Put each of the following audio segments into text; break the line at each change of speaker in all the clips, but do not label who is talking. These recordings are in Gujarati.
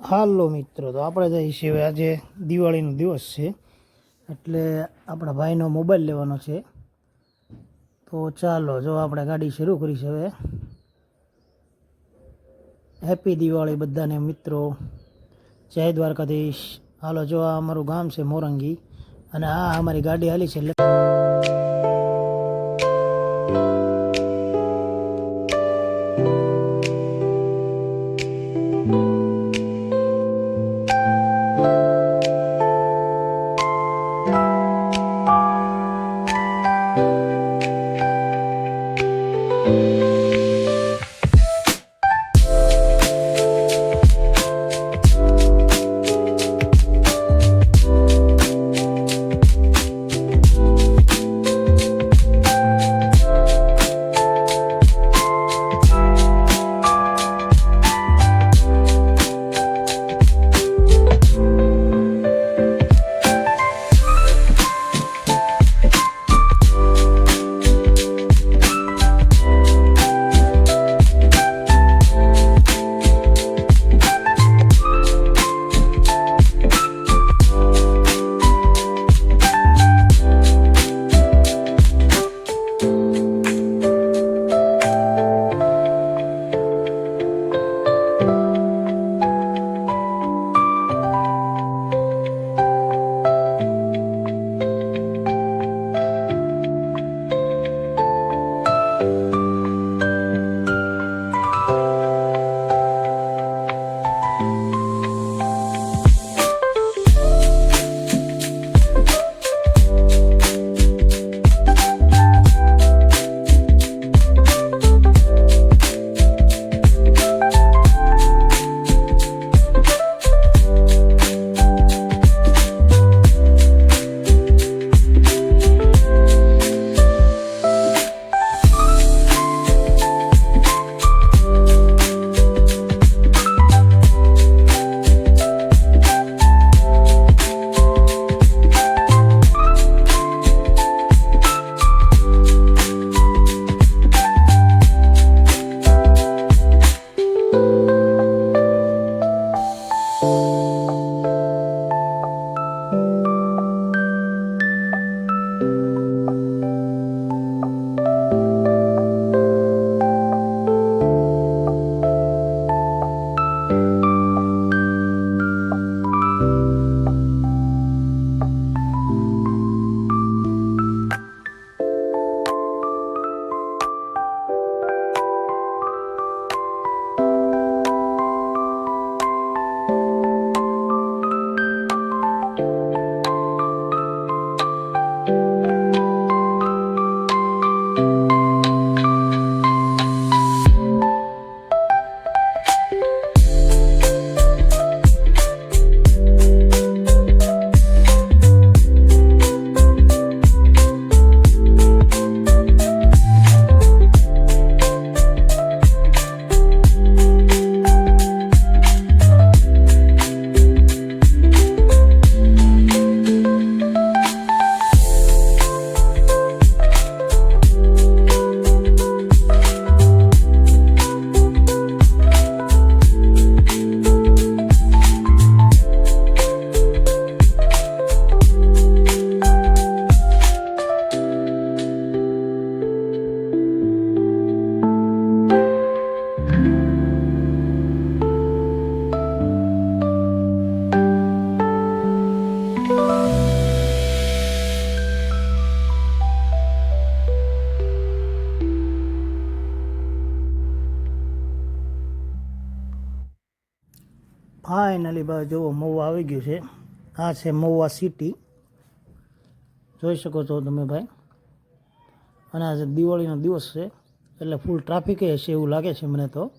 હાલો મિત્રો, તો આપણે જઈએ છીએ આજે દિવાળીનો દિવસ છે, એટલે આપણા ભાઈનો મોબાઈલ લેવાનો છે. તો ચાલો, જો આપણે ગાડી શરૂ કરી છે હવે. હેપી દિવાળી બધાને મિત્રો. જય દ્વારકાધીશ. હાલો, જો આ અમારું ગામ છે મોરંગી, અને આ અમારી ગાડી હાલી છે. ફાઇનલી બસ જુઓ, મહુવા આવી ગયું છે. આ છે મહુવા સિટી જોઈ શકો છો તમે ભાઈ. અને આજે દિવાળીનો દિવસ છે, એટલે ફૂલ ટ્રાફિક હશે એવું લાગે છે મને તો.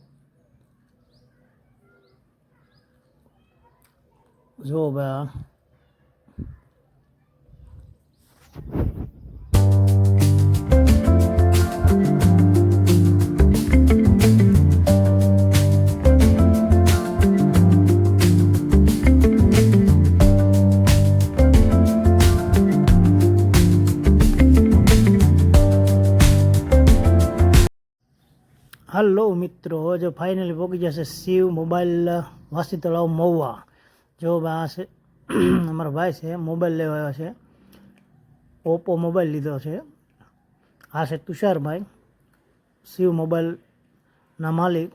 જુઓ ભાઈ હલો મિત્રો, જો ફાઇનલી પહોંચી જશે શિવ મોબાઈલ વાસી તળાવ મહુવા. જો આ છે, અમારો ભાઈ છે મોબાઈલ લેવા આવ્યો છે. ઓપ્પો મોબાઈલ લીધો છે. આ છે તુષારભાઈ, શિવ મોબાઈલના માલિક.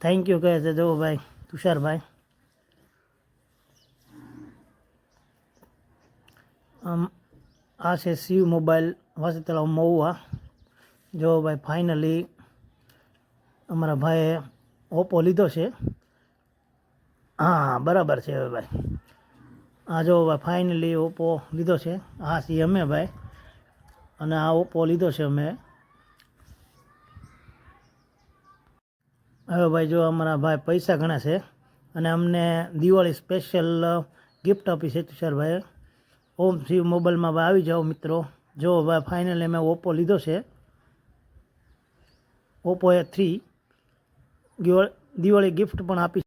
થેન્ક યુ કહે છે જો ભાઈ, તુષારભાઈ. આમ, આ છે શિવ મોબાઈલ વાસી તળાવ મહુવા. જો ભાઈ ફાઇનલી અમારા ભાઈએ ઓપ્પો લીધો છે. હા, બરાબર છે હવે ભાઈ. આ જો ભાઈ ફાઇનલી ઓપ્પો લીધો છે. હા સી અમે ભાઈ. અને આ ઓપ્પો લીધો છે અમે. હવે ભાઈ, જો અમારા ભાઈ પૈસા ઘણા છે. અને અમને દિવાળી સ્પેશિયલ ગિફ્ટ આપી છે તુષારભાઈએ. ઓમ શિવ મોબાઈલમાં આવી જાઓ મિત્રો. જો હવે ફાઇનલી મેં ઓપ્પો લીધો છે. Oppo A three Diwali gift પણ આપી